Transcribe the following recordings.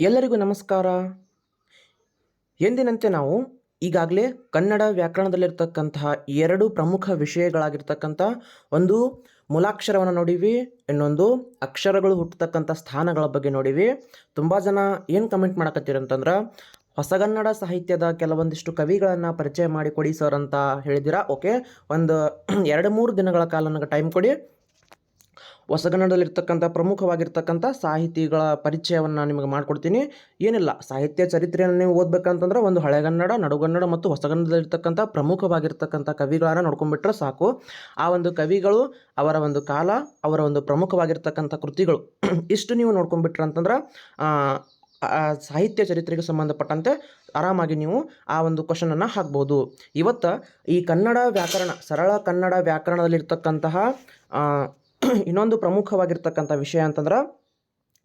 ಎಲ್ಲರಿಗೂ ನಮಸ್ಕಾರ. ಎಂದಿನಂತೆ ನಾವು ಈಗಾಗಲೇ ಕನ್ನಡ ವ್ಯಾಕರಣದಲ್ಲಿರ್ತಕ್ಕಂತಹ ಎರಡು ಪ್ರಮುಖ ವಿಷಯಗಳಾಗಿರ್ತಕ್ಕಂಥ ಒಂದು ಮೂಲಾಕ್ಷರವನ್ನು ನೋಡಿವಿ, ಇನ್ನೊಂದು ಅಕ್ಷರಗಳು ಹುಟ್ಟತಕ್ಕಂಥ ಸ್ಥಾನಗಳ ಬಗ್ಗೆ ನೋಡಿವಿ. ತುಂಬ ಜನ ಏನು ಕಮೆಂಟ್ ಮಾಡಕತ್ತೀರಿ ಅಂತಂದ್ರೆ, ಹೊಸಗನ್ನಡ ಸಾಹಿತ್ಯದ ಕೆಲವೊಂದಿಷ್ಟು ಕವಿಗಳನ್ನು ಪರಿಚಯ ಮಾಡಿಕೊಡಿ ಸರ್ ಅಂತ ಹೇಳಿದ್ದೀರಾ. ಓಕೆ ಒಂದು ಎರಡು ಮೂರು ದಿನಗಳ ಕಾಲ ನನಗೆ ಟೈಮ್ ಕೊಡಿ. ಹೊಸಗನ್ನಡದಲ್ಲಿರ್ತಕ್ಕಂಥ ಪ್ರಮುಖವಾಗಿರ್ತಕ್ಕಂಥ ಸಾಹಿತಿಗಳ ಪರಿಚಯವನ್ನು ನಿಮಗೆ ಮಾಡಿಕೊಡ್ತೀನಿ. ಏನಿಲ್ಲ, ಸಾಹಿತ್ಯ ಚರಿತ್ರೆಯನ್ನು ನೀವು ಓದಬೇಕಂತಂದ್ರೆ ಒಂದು ಹಳೆಗನ್ನಡ, ನಡುಗನ್ನಡ ಮತ್ತು ಹೊಸಗನ್ನಡದಲ್ಲಿರ್ತಕ್ಕಂಥ ಪ್ರಮುಖವಾಗಿರ್ತಕ್ಕಂಥ ಕವಿಗಳನ್ನು ನೋಡ್ಕೊಂಡ್ಬಿಟ್ರೆ ಸಾಕು. ಆ ಒಂದು ಕವಿಗಳು, ಅವರ ಒಂದು ಕಾಲ, ಅವರ ಒಂದು ಪ್ರಮುಖವಾಗಿರ್ತಕ್ಕಂಥ ಕೃತಿಗಳು ಇಷ್ಟು ನೀವು ನೋಡ್ಕೊಂಡ್ಬಿಟ್ರೆ ಅಂತಂದ್ರೆ ಸಾಹಿತ್ಯ ಚರಿತ್ರೆಗೆ ಸಂಬಂಧಪಟ್ಟಂತೆ ಆರಾಮಾಗಿ ನೀವು ಆ ಒಂದು ಕ್ವಶನನ್ನು ಹಾಕ್ಬೋದು. ಇವತ್ತು ಈ ಕನ್ನಡ ವ್ಯಾಕರಣ, ಸರಳ ಕನ್ನಡ ವ್ಯಾಕರಣದಲ್ಲಿರ್ತಕ್ಕಂತಹ ಇನ್ನೊಂದು ಪ್ರಮುಖವಾಗಿರ್ತಕ್ಕಂಥ ವಿಷಯ ಅಂತಂದ್ರೆ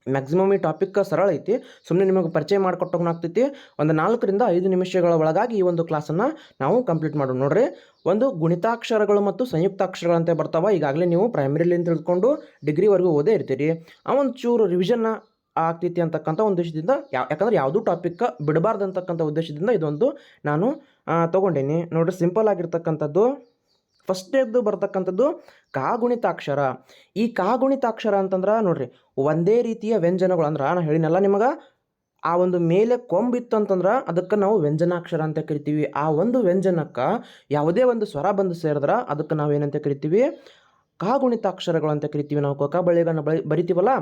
ಮ್ಯಾಕ್ಸಿಮಮ್ ಈ ಟಾಪಿಕ್ ಸರಳ ಐತಿ. ಸುಮ್ಮನೆ ನಿಮಗೆ ಪರಿಚಯ ಮಾಡಿಕೊಟ್ಟೋಗ್ನಾಗ್ತೈತಿ ಒಂದು ನಾಲ್ಕರಿಂದ ಐದು ನಿಮಿಷಗಳ ಒಳಗಾಗಿ ಈ ಒಂದು ಕ್ಲಾಸನ್ನು ನಾವು ಕಂಪ್ಲೀಟ್ ಮಾಡೋಣ. ನೋಡ್ರಿ, ಒಂದು ಗುಣಿತಾಕ್ಷರಗಳು ಮತ್ತು ಸಂಯುಕ್ತಾಕ್ಷರಗಳಂತೆ ಬರ್ತಾವೆ. ಈಗಾಗಲೇ ನೀವು ಪ್ರೈಮರಿಲಿಂದ ತಿಳ್ಕೊಂಡು ಡಿಗ್ರಿವರೆಗೂ ಓದೇ ಇರ್ತೀರಿ. ಆ ಒಂದು ಚೂರು ರಿವಿಷನ್ನ ಆಗ್ತೈತಿ ಅಂತಕ್ಕಂಥ ಉದ್ದೇಶದಿಂದ, ಯಾ, ಯಾಕಂದ್ರೆ ಯಾವುದೂ ಟಾಪಿಕ್ ಬಿಡಬಾರ್ದು ಅಂತಕ್ಕಂಥ ಉದ್ದೇಶದಿಂದ ಇದೊಂದು ನಾನು ತಗೊಂಡೀನಿ. ನೋಡ್ರಿ ಸಿಂಪಲ್ ಆಗಿರ್ತಕ್ಕಂಥದ್ದು ಫಸ್ಟೇದ್ದು ಬರ್ತಕ್ಕಂಥದ್ದು ಕಾಗುಣಿತಾಕ್ಷರ. ಈ ಕಾಗುಣಿತಾಕ್ಷರ ಅಂತಂದ್ರೆ ನೋಡ್ರಿ, ಒಂದೇ ರೀತಿಯ ವ್ಯಂಜನಗಳು ಅಂದ್ರೆ ನಾನು ಹೇಳಿನಲ್ಲ ನಿಮಗೆ, ಆ ಒಂದು ಮೇಲೆ ಕೊಂಬಿತ್ತು ಅಂತಂದ್ರೆ ಅದಕ್ಕೆ ನಾವು ವ್ಯಂಜನಾಕ್ಷರ ಅಂತ ಕರಿತೀವಿ. ಆ ಒಂದು ವ್ಯಂಜನಕ್ಕೆ ಯಾವುದೇ ಒಂದು ಸ್ವರ ಬಂದು ಸೇರಿದ್ರೆ ಅದಕ್ಕೆ ನಾವು ಏನಂತ ಕರಿತೀವಿ? ಕಾಗುಣಿತಾಕ್ಷರಗಳು ಅಂತ ಕರಿತೀವಿ ನಾವು. ಕೊಕ್ಕ ಬಳ್ಳಿಗಳನ್ನ ಬಳಿ ಬರಿತೀವಲ್ಲ?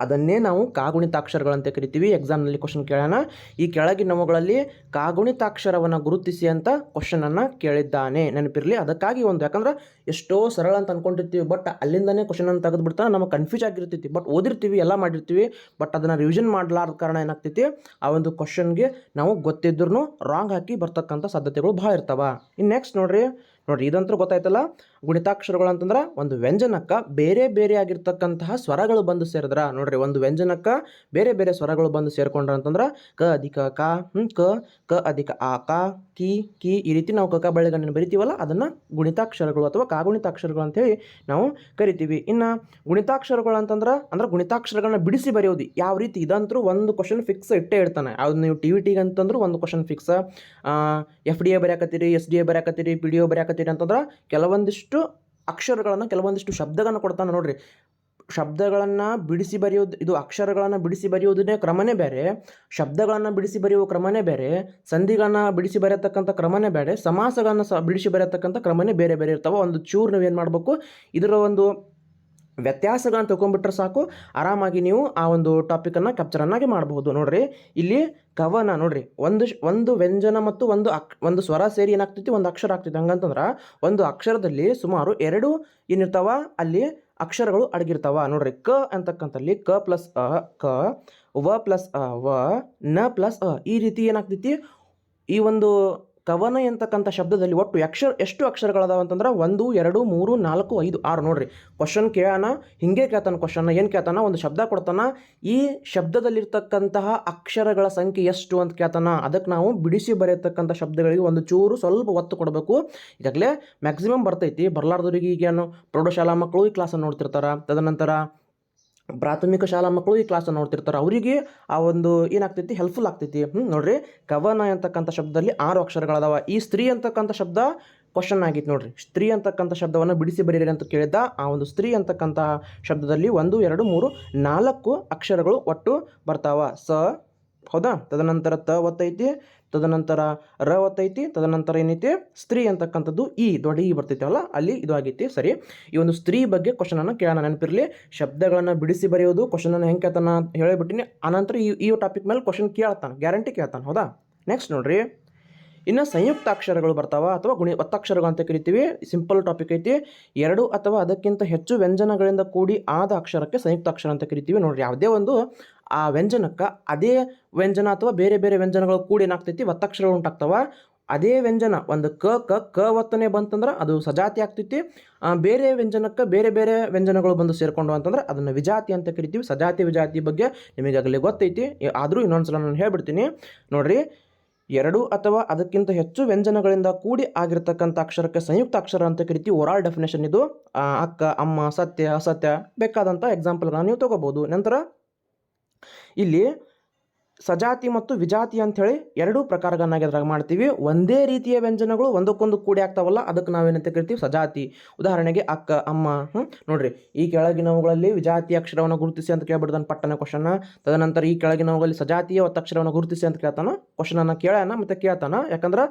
ಅದನ್ನೇ ನಾವು ಕಾಗುಣಿತಾಕ್ಷರಗಳಂತ ಕರಿತೀವಿ. ಎಕ್ಸಾಮ್ನಲ್ಲಿ ಕ್ವಶನ್ ಕೇಳೋಣ. ಈ ಕೆಳಗಿನವುಗಳಲ್ಲಿ ಕಾಗುಣಿತಾಕ್ಷರವನ್ನು ಗುರುತಿಸಿ ಅಂತ ಕ್ವಶನನ್ನು ಕೇಳಿದ್ದಾನೆ. ನೆನಪಿರಲಿ. ಅದಕ್ಕಾಗಿ ಒಂದು, ಯಾಕಂದ್ರೆ ಎಷ್ಟೋ ಸರಳ ಅಂತ ಅನ್ಕೊಂಡಿರ್ತೀವಿ ಬಟ್ ಅಲ್ಲಿಂದನೇ ಕ್ವಶನನ್ನು ತೆಗೆದುಬಿಡ್ತಾನೆ. ನಮಗೆ ಕನ್ಫ್ಯೂಸ್ ಆಗಿರ್ತೈತಿ ಬಟ್ ಓದಿರ್ತೀವಿ, ಎಲ್ಲ ಮಾಡಿರ್ತೀವಿ. ಬಟ್ ಅದನ್ನು ರಿವಿಷನ್ ಮಾಡಲಾರದ ಕಾರಣ ಏನಾಗ್ತೈತಿ? ಆ ಒಂದು ಕ್ವಶನ್ಗೆ ನಾವು ಗೊತ್ತಿದ್ರೂ ರಾಂಗ್ ಹಾಕಿ ಬರ್ತಕ್ಕಂಥ ಸಾಧ್ಯತೆಗಳು ಭಾಳ ಇರ್ತಾವ. ಇನ್ನು ನೆಕ್ಸ್ಟ್ ನೋಡ್ರಿ. ನೋಡ್ರಿ ಇದಂತೂ ಗೊತ್ತಾಯ್ತಲ್ಲ? ಗುಣಿತಾಕ್ಷರಗಳು ಅಂತಂದ್ರೆ ಒಂದು ವ್ಯಂಜನಕ್ಕೆ ಬೇರೆ ಬೇರೆ ಆಗಿರ್ತಕ್ಕಂತಹ ಸ್ವರಗಳು ಬಂದು ಸೇರಿದ್ರ. ನೋಡ್ರಿ, ಒಂದು ವ್ಯಂಜನಕ್ಕೆ ಬೇರೆ ಬೇರೆ ಸ್ವರಗಳು ಬಂದು ಸೇರ್ಕೊಂಡ್ರ ಅಂತಂದ್ರೆ ಕ ಅಧಿಕ ಕ ಕ ಕ ಅಧಿಕ ಆ, ಕ, ಕಿ ಕಿ ಈ ರೀತಿ ನಾವು ಕಕ ಬಳೆಗಳನ್ನ ಬರಿತೀವಲ್ಲ, ಅದನ್ನು ಗುಣಿತಾಕ್ಷರಗಳು ಅಥವಾ ಕಾಗುಣಿತಾಕ್ಷರಗಳು ಅಂತೇಳಿ ನಾವು ಕರಿತೀವಿ. ಇನ್ನು ಗುಣಿತಾಕ್ಷರಗಳು ಅಂತಂದ್ರೆ, ಅಂದ್ರೆ ಗುಣಿತಾಕ್ಷರಗಳನ್ನ ಬಿಡಿಸಿ ಬರೆಯೋದು. ಯಾವ ರೀತಿ? ಇದಂತರೂ ಒಂದು ಕ್ವಶನ್ ಫಿಕ್ಸ್ ಇಟ್ಟೇ ಇಡ್ತಾನೆ. ಅದು ನೀವು ಟಿ ವಿ ಟಿಗೆ ಅಂತಂದ್ರೂ ಒಂದು question fix F D A ಬರೆಯಾಕತ್ತೀರಿ S D A ಬರೆಯಾಕತ್ತೀರಿ ಪಿ ಡಿ ಒ ಬರೆಯಾಕತ್ತೀರಿ ಅಂತಂದ್ರೆ ಕೆಲವೊಂದಿಷ್ಟು ಅಕ್ಷರಗಳನ್ನು ಕೆಲವೊಂದಿಷ್ಟು ಶಬ್ದಗಳನ್ನು ಕೊಡ್ತಾನೆ ನೋಡ್ರಿ. ಶಬ್ದಗಳನ್ನು ಬಿಡಿಸಿ ಬರೆಯೋದು, ಇದು ಅಕ್ಷರಗಳನ್ನು ಬಿಡಿಸಿ ಬರೆಯೋದನ್ನೇ ಕ್ರಮನೇ ಬೇರೆ, ಶಬ್ದಗಳನ್ನು ಬಿಡಿಸಿ ಬರೆಯುವ ಕ್ರಮನೇ ಬೇರೆ, ಸಂಧಿಗಳನ್ನು ಬಿಡಿಸಿ ಬರೆಯತಕ್ಕಂಥ ಕ್ರಮನೇ ಬೇರೆ, ಸಮಾಸಗಳನ್ನು ಸ, ಬಿಡಿಸಿ ಬರೆಯತಕ್ಕಂಥ ಕ್ರಮನೇ ಬೇರೆ ಬೇರೆ ಇರ್ತಾವೆ. ಒಂದು ಚೂರು ನೀವೇನು ಮಾಡಬೇಕು ಇದರ ಒಂದು ವ್ಯತ್ಯಾಸಗಳನ್ನ ತಿಳ್ಕೊಂಬಿಟ್ರೆ ಸಾಕು. ಆರಾಮಾಗಿ ನೀವು ಆ ಒಂದು ಟಾಪಿಕನ್ನು ಕ್ಯಾಪ್ಚರನ್ನಾಗಿ ಮಾಡಬಹುದು. ನೋಡ್ರಿ, ಇಲ್ಲಿ ಕವನ ನೋಡ್ರಿ, ಒಂದು ಒಂದು ವ್ಯಂಜನ ಮತ್ತು ಒಂದು ಅಕ್, ಒಂದು ಸ್ವರ ಸೇರಿ ಏನಾಗ್ತೈತಿ? ಒಂದು ಅಕ್ಷರ ಆಗ್ತೈತಿ. ಹಂಗಂತಂದ್ರೆ ಒಂದು ಅಕ್ಷರದಲ್ಲಿ ಸುಮಾರು ಎರಡು ಏನಿರ್ತಾವ? ಅಲ್ಲಿ ಅಕ್ಷರಗಳು ಅಡಗಿರ್ತಾವ. ನೋಡ್ರಿ, ಕ ಅಂತಕ್ಕಂಥಲ್ಲಿ ಕ ಪ್ಲಸ್ ಅ, ಕ, ವ ಪ್ಲಸ್ ಅ, ವ, ನ ಪ್ಲಸ್ ಅ, ಈ ರೀತಿ ಏನಾಗ್ತೈತಿ? ಈ ಒಂದು ಕವನ ಎಂತಕ್ಕಂಥ ಶಬ್ದದಲ್ಲಿ ಒಟ್ಟು ಅಕ್ಷರ ಎಷ್ಟು ಅಕ್ಷರಗಳದಾವ ಅಂತಂದ್ರೆ ಒಂದು, ಎರಡು, ಮೂರು, ನಾಲ್ಕು, ಐದು, ಆರು ನೋಡ್ರಿ. ಕ್ವಶನ್ ಕೇಳೋಣ ಹಿಂಗೆ ಕೇಳ್ತಾನೆ ಕ್ವಶನ್ನ ಏನು ಕೇಳ್ತಾನ, ಒಂದು ಶಬ್ದ ಕೊಡ್ತಾನ. ಈ ಶಬ್ದದಲ್ಲಿರ್ತಕ್ಕಂತಹ ಅಕ್ಷರಗಳ ಸಂಖ್ಯೆ ಎಷ್ಟು ಅಂತ ಕೇಳ್ತಾನ. ಅದಕ್ಕೆ ನಾವು ಬಿಡಿಸಿ ಬರೆಯತಕ್ಕಂಥ ಶಬ್ದಗಳಿಗೆ ಒಂದು ಚೂರು ಸ್ವಲ್ಪ ಒತ್ತು ಕೊಡಬೇಕು. ಈಗಾಗಲೇ ಮ್ಯಾಕ್ಸಿಮಮ್ ಬರ್ತೈತಿ. ಬರಲಾರ್ದವ್ರಿಗೆ ಈಗೇನು ಪ್ರೌಢಶಾಲಾ ಮಕ್ಕಳು ಈ ಕ್ಲಾಸನ್ನು ನೋಡ್ತಿರ್ತಾರೆ. ತದನಂತರ ಪ್ರಾಥಮಿಕ ಶಾಲಾ ಮಕ್ಕಳು ಈ ಕ್ಲಾಸನ್ನು ನೋಡ್ತಿರ್ತಾರೆ. ಅವರಿಗೆ ಆ ಒಂದು ಏನಾಗ್ತೈತಿ? ಹೆಲ್ಪ್ಫುಲ್ ಆಗ್ತೈತಿ. ಹ್ಞೂ ನೋಡ್ರಿ. ಕವನ ಅಂತಕ್ಕಂಥ ಶಬ್ದದಲ್ಲಿ ಆರು ಅಕ್ಷರಗಳದಾವ. ಈ ಸ್ತ್ರೀ ಅಂತಕ್ಕಂಥ ಶಬ್ದ ಕ್ವಶನ್ ಆಗಿತ್ತು ನೋಡ್ರಿ. ಸ್ತ್ರೀ ಅಂತಕ್ಕಂಥ ಶಬ್ದವನ್ನು ಬಿಡಿಸಿ ಬರೀರಿ ಅಂತ ಕೇಳಿದ್ದ. ಆ ಒಂದು ಸ್ತ್ರೀ ಅಂತಕ್ಕಂಥ ಶಬ್ದದಲ್ಲಿ ಒಂದು, ಎರಡು, ಮೂರು, ನಾಲ್ಕು ಅಕ್ಷರಗಳು ಒಟ್ಟು ಬರ್ತಾವ. ಸ ಹೌದಾ? ತದನಂತರ ತ ಒತ್ತೈತಿ, ತದನಂತರ ರ ಒತ್ತೈತಿ, ತದನಂತರ ಏನೈತಿ? ಸ್ತ್ರೀ ಅಂತಕ್ಕಂಥದ್ದು ಈ ದೊಡ್ಡ ಈ ಬರ್ತೈತಿ ಅಲ್ಲ, ಅಲ್ಲಿ ಇದು ಆಗೈತಿ, ಸರಿ? ಈ ಒಂದು ಸ್ತ್ರೀ ಬಗ್ಗೆ ಕ್ವಶನನ್ನು ಕೇಳೋಣ ನೆನಪಿರಲಿ. ಶಬ್ದಗಳನ್ನು ಬಿಡಿಸಿ ಬರೆಯೋದು ಕ್ವಶನನ್ನು ಹೆಂಗೆ ಕೇಳ್ತಾನ ಹೇಳಿಬಿಟ್ಟಿನಿ. ಆನಂತರ ಈ ಈ ಟಾಪಿಕ್ ಮೇಲೆ ಕ್ವಶನ್ ಕೇಳ್ತಾನೆ ಗ್ಯಾರಂಟಿ ಕೇಳ್ತಾನೆ, ಹೌದಾ? ನೆಕ್ಸ್ಟ್ ನೋಡ್ರಿ. ಇನ್ನು ಸಂಯುಕ್ತ ಅಕ್ಷರಗಳು ಬರ್ತಾವ ಅಥವಾ ಗುಣಿ, ಒತ್ತಕ್ಷರಗಳು ಅಂತ ಕರಿತೀವಿ. ಸಿಂಪಲ್ ಟಾಪಿಕ್ ಐತಿ. ಎರಡು ಅಥವಾ ಅದಕ್ಕಿಂತ ಹೆಚ್ಚು ವ್ಯಂಜನಗಳಿಂದ ಕೂಡಿ ಆದ ಅಕ್ಷರಕ್ಕೆ ಸಂಯುಕ್ತ ಅಕ್ಷರ ಅಂತ ಕರಿತೀವಿ. ನೋಡ್ರಿ, ಯಾವುದೇ ಒಂದು ಆ ವ್ಯಂಜನಕ್ಕೆ ಅದೇ ವ್ಯಂಜನ ಅಥವಾ ಬೇರೆ ಬೇರೆ ವ್ಯಂಜನಗಳು ಕೂಡಿ ಏನಾಗ್ತೈತಿ? ಒತ್ತಕ್ಷರಗಳು ಉಂಟಾಗ್ತಾವ. ಅದೇ ವ್ಯಂಜನ ಒಂದು ಕ ಕ ಕ ಒತ್ತನೆ ಬಂತಂದ್ರೆ ಅದು ಸಜಾತಿ ಆಗ್ತೈತಿ. ಬೇರೆ ವ್ಯಂಜನಕ್ಕೆ ಬೇರೆ ಬೇರೆ ವ್ಯಂಜನಗಳು ಬಂದು ಸೇರಿಕೊಂಡು ಅಂತಂದ್ರೆ ಅದನ್ನು ವಿಜಾತಿ ಅಂತ ಕರಿತೀವಿ. ಸಜಾತಿ ವಿಜಾತಿ ಬಗ್ಗೆ ನಿಮಗಾಗಲೇ ಗೊತ್ತೈತಿ. ಆದರೂ ಇನ್ನೊಂದ್ಸಲ ನಾನು ಹೇಳ್ಬಿಡ್ತೀನಿ. ನೋಡ್ರಿ, ಎರಡು ಅಥವಾ ಅದಕ್ಕಿಂತ ಹೆಚ್ಚು ವ್ಯಂಜನಗಳಿಂದ ಕೂಡಿ ಆಗಿರ್ತಕ್ಕಂಥ ಅಕ್ಷರಕ್ಕೆ ಸಂಯುಕ್ತ ಅಕ್ಷರ ಅಂತ ಕರಿತೀವಿ. ಓರಾಲ್ ಡೆಫಿನೇಷನ್ ಇದು. ಅಕ್ಕ, ಅಮ್ಮ, ಸತ್ಯ, ಅಸತ್ಯ ಬೇಕಾದಂಥ ಎಕ್ಸಾಂಪಲ್ಗಳನ್ನ ನೀವು ತಗೋಬೋದು. ನಂತರ ಇಲ್ಲಿ ಸಜಾತಿ ಮತ್ತು ವಿಜಾತಿ ಅಂಥೇಳಿ ಎರಡೂ ಪ್ರಕಾರಗಳನ್ನಾಗಿ ಅದ್ರಾಗ ಮಾಡ್ತೀವಿ. ಒಂದೇ ರೀತಿಯ ವ್ಯಂಜನಗಳು ಒಂದಕ್ಕೊಂದು ಕೂಡಿ ಆಗ್ತಾವಲ್ಲ, ಅದಕ್ಕೆ ನಾವೇನಂತ ಕರಿತೀವಿ? ಸಜಾತಿ. ಉದಾಹರಣೆಗೆ ಅಕ್ಕ, ಅಮ್ಮ ಹ್ಞೂ ನೋಡ್ರಿ, ಈ ಕೆಳಗಿನವುಗಳಲ್ಲಿ ವಿಜಾತಿ ಅಕ್ಷರವನ್ನು ಗುರುತಿಸಿ ಅಂತ ಕೇಳ್ಬಿಡ್ತಾನೆ ಪಟ್ಟಣ ಕ್ವಶನ್ ತದನಂತರ ಈ ಕೆಳಗಿನವುಗಳಲ್ಲಿ ಸಜಾತಿಯ ಒತ್ತಕ್ಷರವನ್ನು ಗುರುತಿಸಿ ಅಂತ ಕೇಳ್ತಾನ. ಕ್ವಶನನ್ನು ಕೇಳ್ಯಾನ ಮತ್ತು ಕೇಳ್ತಾನ. ಯಾಕಂದ್ರೆ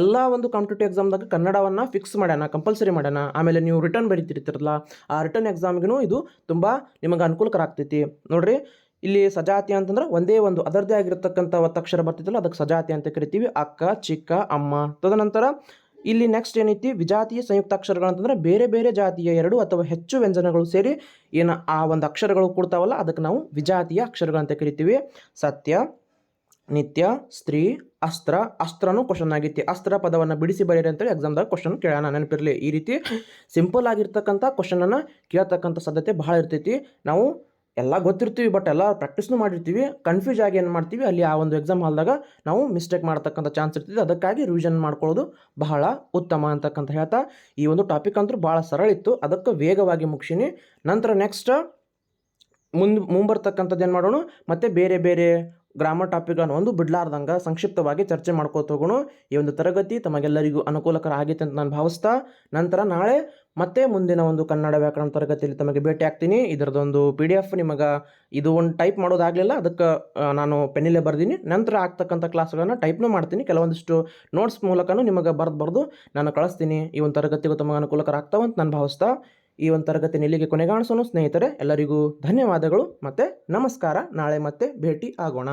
ಎಲ್ಲ ಒಂದು ಕಾಂಪಿಟೇಟಿವ್ ಎಕ್ಸಾಮ್ದಾಗ ಕನ್ನಡವನ್ನು ಫಿಕ್ಸ್ ಮಾಡ್ಯಾನ ಕಂಪಲ್ಸರಿ ಮಾಡ್ಯಾನ. ಆಮೇಲೆ ನೀವು ರಿಟರ್ನ್ ಬರೀತಿರ್ತಿರಲ್ಲ, ಆ ರಿಟರ್ನ್ ಎಕ್ಸಾಮ್ಗೂ ಇದು ತುಂಬ ನಿಮಗೆ ಅನುಕೂಲಕರ ಆಗ್ತೈತಿ. ನೋಡ್ರಿ ಇಲ್ಲಿ ಸಜಾತಿ ಅಂತಂದ್ರೆ ಒಂದೇ ಒಂದು ಅದರದೇ ಆಗಿರತಕ್ಕಂಥ ಒತ್ತಕ್ಷರ ಬರ್ತಿತ್ತಲ್ಲ, ಅದಕ್ಕೆ ಸಜಾತಿ ಅಂತ ಕರಿತೀವಿ. ಅಕ್ಕ, ಚಿಕ್ಕ, ಅಮ್ಮ. ತದನಂತರ ಇಲ್ಲಿ ನೆಕ್ಸ್ಟ್ ಏನೈತಿ? ವಿಜಾತಿಯ ಸಂಯುಕ್ತಾಕ್ಷರಗಳು ಅಂತಂದ್ರೆ ಬೇರೆ ಬೇರೆ ಜಾತಿಯ ಎರಡು ಅಥವಾ ಹೆಚ್ಚು ವ್ಯಂಜನಗಳು ಸೇರಿ ಏನು ಆ ಒಂದು ಅಕ್ಷರಗಳು ಕೊಡ್ತಾವಲ್ಲ, ಅದಕ್ಕೆ ನಾವು ವಿಜಾತಿಯ ಅಕ್ಷರಗಳು ಅಂತ ಕರಿತೀವಿ. ಸತ್ಯ, ನಿತ್ಯ, ಸ್ತ್ರೀ, ಅಸ್ತ್ರ. ಅಸ್ತ್ರನೂ ಕ್ವಶನ್ ಆಗೈತಿ ಅಸ್ತ್ರ ಪದವನ್ನು ಬಿಡಿಸಿ ಬರೀರಿ ಅಂತೇಳಿ ಎಕ್ಸಾಮ್ದಾಗ ಕ್ವಶನ್ ಕೇಳೋಣ, ನೆನಪಿರಲಿ. ಈ ರೀತಿ ಸಿಂಪಲ್ ಆಗಿರ್ತಕ್ಕಂಥ ಕ್ವಶನನ್ನು ಕೇಳ್ತಕ್ಕಂಥ ಸಾಧ್ಯತೆ ಭಾಳ ಇರ್ತೈತಿ. ನಾವು ಎಲ್ಲ ಗೊತ್ತಿರ್ತೀವಿ ಬಟ್ ಎಲ್ಲ ಪ್ರಾಕ್ಟೀಸ್ನು ಮಾಡಿರ್ತೀವಿ. ಕನ್ಫ್ಯೂಸ್ ಆಗಿ ಏನು ಮಾಡ್ತೀವಿ? ಅಲ್ಲಿ ಆ ಒಂದು ಎಕ್ಸಾಮ್ ಹಾಲ್ದಾಗ ನಾವು ಮಿಸ್ಟೇಕ್ ಮಾಡ್ತಕ್ಕಂಥ ಚಾನ್ಸ್ ಇರ್ತದೆ ಅದಕ್ಕಾಗಿ ರಿವಿಷನ್ ಮಾಡ್ಕೊಳ್ಳೋದು ಬಹಳ ಉತ್ತಮ ಅಂತಕ್ಕಂಥ ಹೇಳ್ತಾ, ಈ ಒಂದು ಟಾಪಿಕ್ ಅಂತೂ ಭಾಳ ಸರಳ ಇತ್ತು. ಅದಕ್ಕೆ ವೇಗವಾಗಿ ಮುಗಿಸೀನಿ. ನಂತರ ನೆಕ್ಸ್ಟ್ ಮುಂದೆ ಮುಂಬರ್ತಕ್ಕಂಥದ್ದು ಏನು ಮಾಡೋಣ? ಮತ್ತು ಬೇರೆ ಬೇರೆ ಗ್ರಾಮರ್ ಟಾಪಿಕ್ಗಳನ್ನು ಒಂದು ಬಿಡ್ಲಾರ್ದಂಗೆ ಸಂಕ್ಷಿಪ್ತವಾಗಿ ಚರ್ಚೆ ಮಾಡ್ಕೋತ ಹೋಗೋಣ. ಈ ಒಂದು ತರಗತಿ ತಮಗೆಲ್ಲರಿಗೂ ಅನುಕೂಲಕರ ಆಗಿತ್ತು ಅಂತ ನಾನು ಭಾವಿಸ್ತಾ. ನಂತರ ನಾಳೆ ಮತ್ತೆ ಮುಂದಿನ ಒಂದು ಕನ್ನಡ ವ್ಯಾಕರಣ ತರಗತಿಯಲ್ಲಿ ತಮಗೆ ಭೇಟಿ ಆಗ್ತೀನಿ. ಇದರದೊಂದು ಪಿ ಡಿ ಎಫ್ ನಿಮಗೆ ಇದು ಒಂದು ಟೈಪ್ ಮಾಡೋದಾಗಲಿಲ್ಲ. ಅದಕ್ಕೆ ನಾನು ಪೆನ್ನಿಲ್ಲೇ ಬರ್ದೀನಿ. ನಂತರ ಆಗ್ತಕ್ಕಂಥ ಕ್ಲಾಸ್ಗಳನ್ನು ಟೈಪ್ನೂ ಮಾಡ್ತೀನಿ. ಕೆಲವೊಂದಿಷ್ಟು ನೋಟ್ಸ್ ಮೂಲಕನೂ ನಿಮಗೆ ಬರೆದು ಬರೆದು ನಾನು ಕಳಿಸ್ತೀನಿ. ಈ ಒಂದು ತರಗತಿಗೂ ತಮಗೆ ಅನುಕೂಲಕರ ಆಗ್ತಾವಂತ ನಾನು ಭಾವಿಸ್ತಾ. ಈ ಒಂದು ತರಗತಿ ನಿಲ್ಲಿಗೆ ಕೊನೆಗಾಣಿಸೋಣ ಸ್ನೇಹಿತರೆ ಎಲ್ಲರಿಗೂ ಧನ್ಯವಾದಗಳು ಮತ್ತು ನಮಸ್ಕಾರ. ನಾಳೆ ಮತ್ತೆ ಭೇಟಿ ಆಗೋಣ.